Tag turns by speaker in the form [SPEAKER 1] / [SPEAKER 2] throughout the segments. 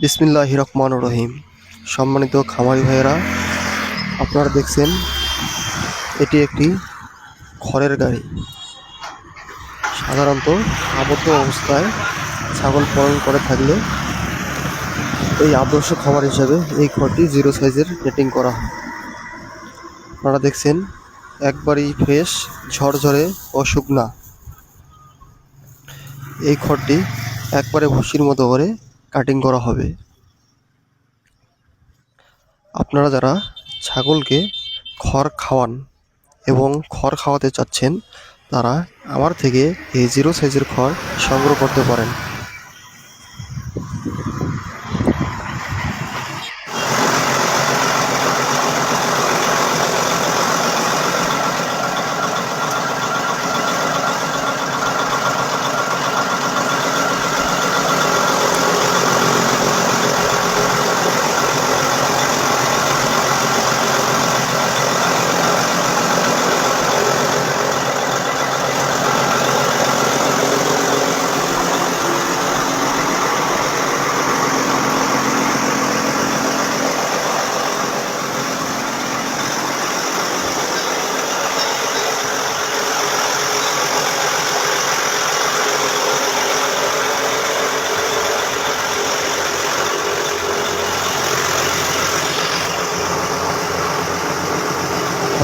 [SPEAKER 1] বিসমিল্লাহ রহমান রহিম। সম্মানিত খামারি ভাইয়েরা, আপনারা দেখছেন, এটি একটি খড়ের গাড়ি। সাধারণত আবদ্ধ অবস্থায় ছাগল পালন করে থাকলে এই আদর্শ খামার হিসাবে এই খড়টি জিরো সাইজের নেটিং করা হয়। আপনারা দেখছেন, একবারই ফ্রেশ, ঝরঝরে ও শুকনা। এই খড়টি একবারে ভুসির মতো করে কাটিং করা হবে। আপনারা যারা ছাগলকে খড় খাওয়ান এবং খড় খাওয়াতে চাচ্ছেন, তারা আমার থেকে এই জিরো সাইজের খড় সংগ্রহ করতে পারেন।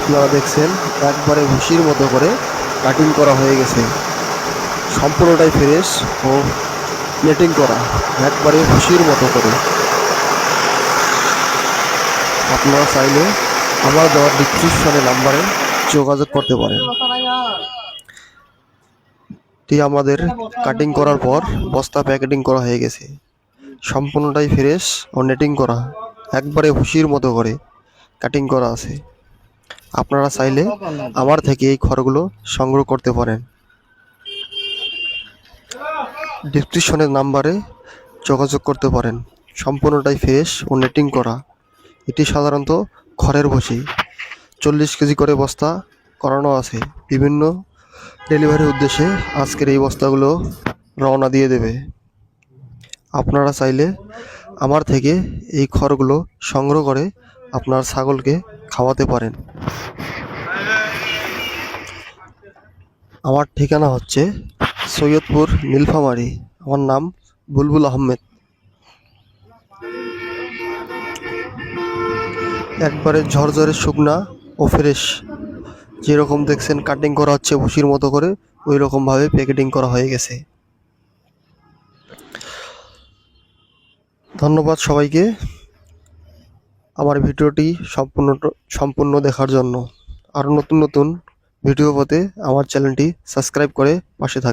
[SPEAKER 1] আপনারা দেখছেন, একবারে ভুসির মতো করে কাটিং করা হয়ে গেছে। সম্পূর্ণটাই ফ্রেশ ও নেটিং করা, একবারে ভুসির মতো করে। আপনারা চাইলে আমার দেওয়ার ডিসক্রিপশনে নাম্বারে যোগাযোগ করতে পারেন। এটি আমাদের কাটিং করার পর বস্তা প্যাকেটিং করা হয়ে গেছে। সম্পূর্ণটাই ফ্রেশ ও নেটিং করা, একবারে ভুসির মতো করে কাটিং করা আছে। আপনারা চাইলে আমার থেকে এই খড়গুলো সংগ্রহ করতে পারেন। ডিসক্রিপশনের নাম্বারে যোগাযোগ করতে পারেন। সম্পূর্ণটাই ফ্রেশ ও নেটিং করা। এটি সাধারণত খড়ের বসি। চল্লিশ কেজি করে বস্তা করানো আছে। বিভিন্ন ডেলিভারির উদ্দেশ্যে আজকের এই বস্তাগুলো রওনা দিয়ে দেবে। আপনারা চাইলে আমার থেকে এই খড়গুলো সংগ্রহ করে আপনার ছাগলকে খাওয়াতে পারেন। আমার ঠিকানা হচ্ছে সৈয়দপুর নীলফামারী। আমার নাম বুলবুল আহমেদ। একবারে ঝরঝরে শুকনা ও ফ্রেশ যেরকম দেখছেন কাটিং করা হচ্ছে ভুসির মতো করে ওই রকমভাবে প্যাকেটিং করা হয়ে গেছে। ধন্যবাদ সবাইকে। আমার ভিডিওটি সম্পূর্ণ সম্পূর্ণ দেখার জন্য। আরও নতুন নতুন ভিডিও পথে আমার চ্যানেলটি সাবস্ক্রাইব করে পাশে থাকবে